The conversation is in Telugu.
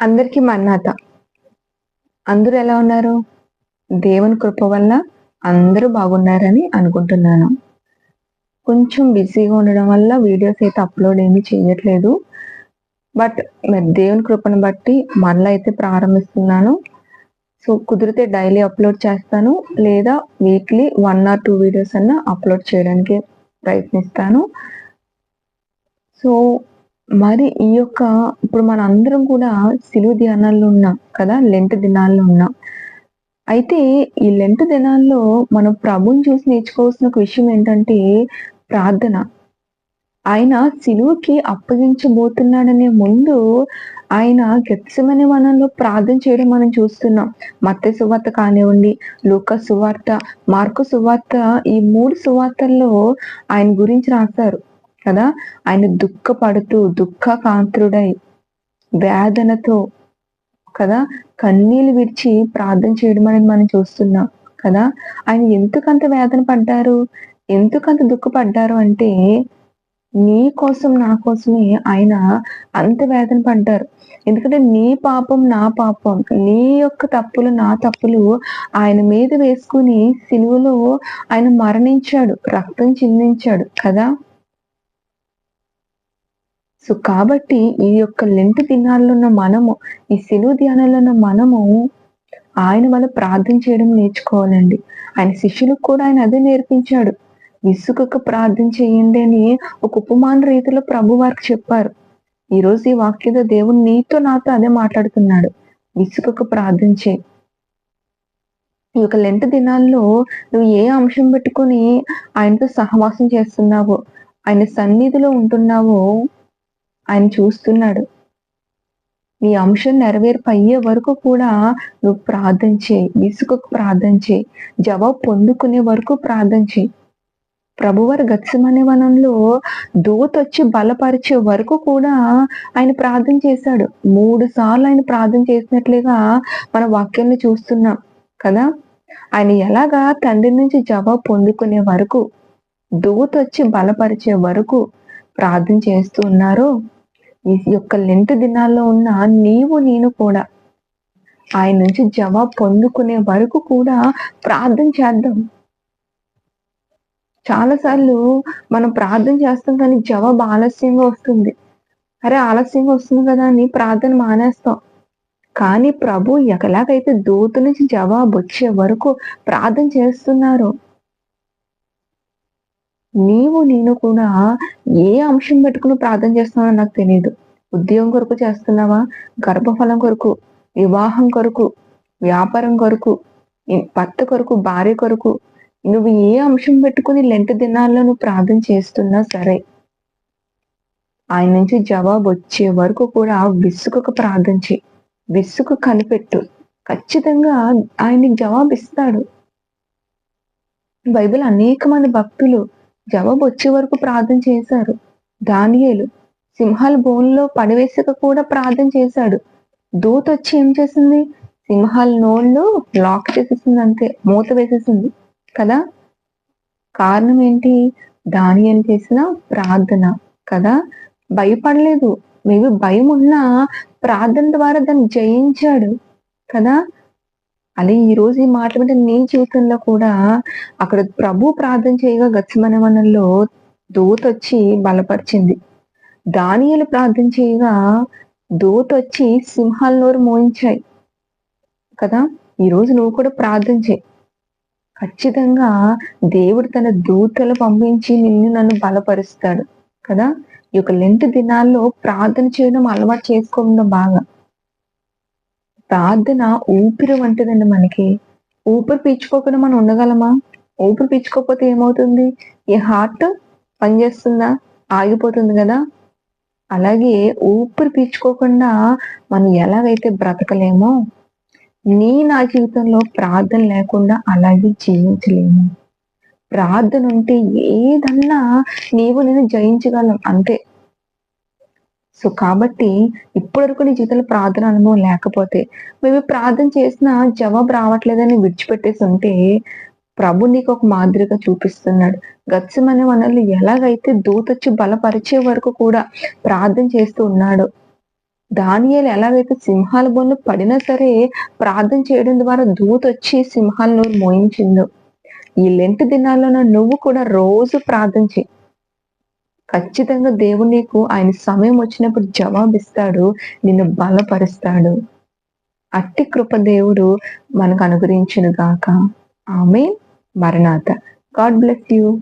అందరికీ మన్నాత అందరూ ఎలా ఉన్నారు? దేవుని కృప వల్ల అందరూ బాగున్నారని అనుకుంటున్నాను. కొంచెం బిజీగా ఉండడం వల్ల వీడియోస్ అయితే అప్లోడ్ ఏమీ చేయట్లేదు. బట్ మరి దేవుని కృపను బట్టి మళ్ళీ అయితే ప్రారంభిస్తున్నాను. సో కుదిరితే డైలీ అప్లోడ్ చేస్తాను. లేదా weekly one or two videos అన్న అప్లోడ్ చేయడానికి ప్రయత్నిస్తాను. సో మరి ఈ యొక్క ఇప్పుడు మన అందరం కూడా సిలువ ధ్యానాల్లో ఉన్నాం కదా లెంట్ దినాల్లో ఉన్నాం. అయితే ఈ లెంట్ దినాల్లో మనం ప్రభుని చూసి నేర్చుకోవాల్సిన ఒక విషయం ఏంటంటే ప్రార్థన. ఆయన సిలువకి అప్పగించబోతున్నాడనే ముందు ఆయన గెత్సమనే వనంలో ప్రార్థన చేయడం మనం చూస్తున్నాం. మత్త సువార్త కానివ్వండి లూక సువార్త మార్కు సువార్త ఈ మూడు సువార్తల్లో ఆయన గురించి రాశారు. కదా? ఆయన దుఃఖపడుతూ దుఃఖకాంతుడై వేదనతో కదా? కన్నీళ్ళు విడిచి ప్రార్థన చేయడం అనేది మనం చూస్తున్నాం కదా? ఆయన ఎందుకంత వేదన పడ్డారు? ఎందుకంత దుఃఖపడ్డారు అంటే నీ కోసం నా కోసమే ఆయన అంత వేదన పడ్డారు. ఎందుకంటే నీ పాపం నా పాపం నీ యొక్క తప్పులు నా తప్పులు ఆయన మీద వేసుకుని సిలువలో ఆయన మరణించాడు రక్తం చిందించాడు కదా? సో కాబట్టి ఈ యొక్క లెంట్ దినాల్లో ఉన్న మనము ఈ సెలువు ధ్యానంలో ఉన్న మనము ఆయన వల్ల ప్రార్థన చేయడం నేర్చుకోవాలండి. ఆయన శిష్యులకు కూడా ఆయన అదే నేర్పించాడు. విసుకకు ప్రార్థన చేయండి అని ఒక ఉపమాన రీతిలో ప్రభు వారికి చెప్పారు. ఈ రోజు ఈ వాక్యతో దేవుడు నీతో నాతో అదే మాట్లాడుతున్నాడు. విసుకకు ప్రార్థన చేయి. ఈ యొక్క లెంట్ దినాల్లో నువ్వు ఏ అంశం పెట్టుకొని ఆయనతో సహవాసం చేస్తున్నావో ఆయన సన్నిధిలో ఉంటున్నావో ఆయన చూస్తున్నాడు. నీ అంశం నెరవేర్పు అయ్యే వరకు కూడా నువ్వు ప్రార్థన చేయి విసుకకు ప్రార్థన చేయి జవాబు పొందుకునే వరకు ప్రార్థన చేయి. ప్రభువారి గత్సమనే వనంలో దూత వచ్చి బలపరిచే వరకు కూడా ఆయన ప్రార్థన చేశాడు. మూడు సార్లు ఆయన ప్రార్థన చేసినట్లుగా మన వాక్యాన్ని చూస్తున్నాం కదా? ఆయన ఎలాగా తండ్రి నుంచి జవాబు పొందుకునే వరకు దూత వచ్చి బలపరిచే వరకు ప్రార్థన చేస్తూ ఉన్నారో యొక్క లెంట్ దినాల్లో ఉన్న నీవు నేను కూడా ఆయన నుంచి జవాబు పొందుకునే వరకు కూడా ప్రార్థన చేద్దాం. చాలాసార్లు మనం ప్రార్థన చేస్తాం కానీ జవాబు ఆలస్యంగా వస్తుంది. అరే ఆలస్యంగా వస్తుంది కదా అని ప్రార్థన మానేస్తాం. కానీ ప్రభు ఎలాగైతే దూత నుంచి జవాబు వచ్చే వరకు ప్రార్థన చేస్తున్నారు నీవు నేను కూడా ఏ అంశం పెట్టుకుని ప్రార్థన చేస్తున్నావో నాకు తెలియదు ఉద్యోగం కొరకు చేస్తున్నావా? గర్భఫలం కొరకు వివాహం కొరకు వ్యాపారం కొరకు భర్త కొరకు భార్య కొరకు నువ్వు ఏ అంశం పెట్టుకుని లెంట దినాల్లో నువ్వు ప్రార్థన చేస్తున్నా సరే ఆయన నుంచి జవాబు వచ్చే వరకు కూడా విసుగుకు ప్రార్థన చేయి. విసుగు కనిపెట్టు. ఖచ్చితంగా ఆయనకి జవాబు ఇస్తాడు. బైబిల్ అనేక మంది భక్తులు జవాబు వచ్చే వరకు ప్రార్థన చేశారు. దానియేలు సింహాల బోన్లో పడవేసక కూడా ప్రార్థన చేశాడు. దూత వచ్చి ఏం చేసింది? సింహాల నోళ్ళు లాక్ చేసేసింది అంతే మూత వేసేసింది. కదా? కారణం ఏంటి? దానియలు చేసిన ప్రార్థన. కదా? భయపడలేదు. మేబీ భయం ఉన్నా ప్రార్థన ద్వారా దాన్ని జయించాడు. కదా? అదే ఈ రోజు ఈ మాటలు అంటే నీ జీవితంలో కూడా అక్కడ ప్రభు ప్రార్థన చేయగా గచ్చమన వనంలో దూత వచ్చి బలపరిచింది. దానియలు ప్రార్థన చేయగా దూత వచ్చి సింహాల నోరు మోయించాయి. కదా? ఈ రోజు నువ్వు కూడా ప్రార్థన చేయి. ఖచ్చితంగా దేవుడు తన దూతలు పంపించి నిన్ను నన్ను బలపరుస్తాడు. కదా? ఈ యొక్క లెంట్ దినాల్లో ప్రార్థన చేయడం అలవాటు చేసుకోవడం బాగా. ప్రార్థన ఊపిరి వంటిదండి మనకి. ఊపిరి పీల్చుకోకుండా మనం ఉండగలమా? ఊపిరి పీల్చుకోకపోతే ఏమవుతుంది? ఈ హార్ట్ పనిచేస్తుందా? ఆగిపోతుంది కదా? అలాగే ఊపిరి పీల్చుకోకుండా మనం ఎలాగైతే బ్రతకలేమో నీ నా జీవితంలో ప్రార్థన లేకుండా అలాగే జీవించలేము. ప్రార్థన ఉంటే ఏదన్నా నీవు నేను జయించగలం. అంతే. సో కాబట్టి ఇప్పటివరకు నీ జీవితంలో ప్రార్థన అనుభవం లేకపోతే మేము ప్రార్థన చేసినా జవాబు రావట్లేదని విడిచిపెట్టేసి ఉంటే ప్రభు నీకు ఒక మాదిరిగా చూపిస్తున్నాడు. గత్సమనే మనల్ని ఎలాగైతే దూతొచ్చి బలపరిచే వరకు కూడా ప్రార్థన చేస్తూ ఉన్నాడు దానియాలు ఎలాగైతే సింహాల బొన్ను పడినా సరే ప్రార్థన చేయడం ద్వారా దూతొచ్చి సింహాలను మోయించిందో ఈ లెంట్ దినాల్లోనూ నువ్వు కూడా రోజు ప్రార్థన చేయి. ఖచ్చితంగా దేవుడు నీకు ఆయన సమయం వచ్చినప్పుడు జవాబిస్తాడు నిన్ను బలపరుస్తాడు. అట్టి కృప దేవుడు మనకు అనుగ్రహించును గాక ఆమె మరణాత. God bless you.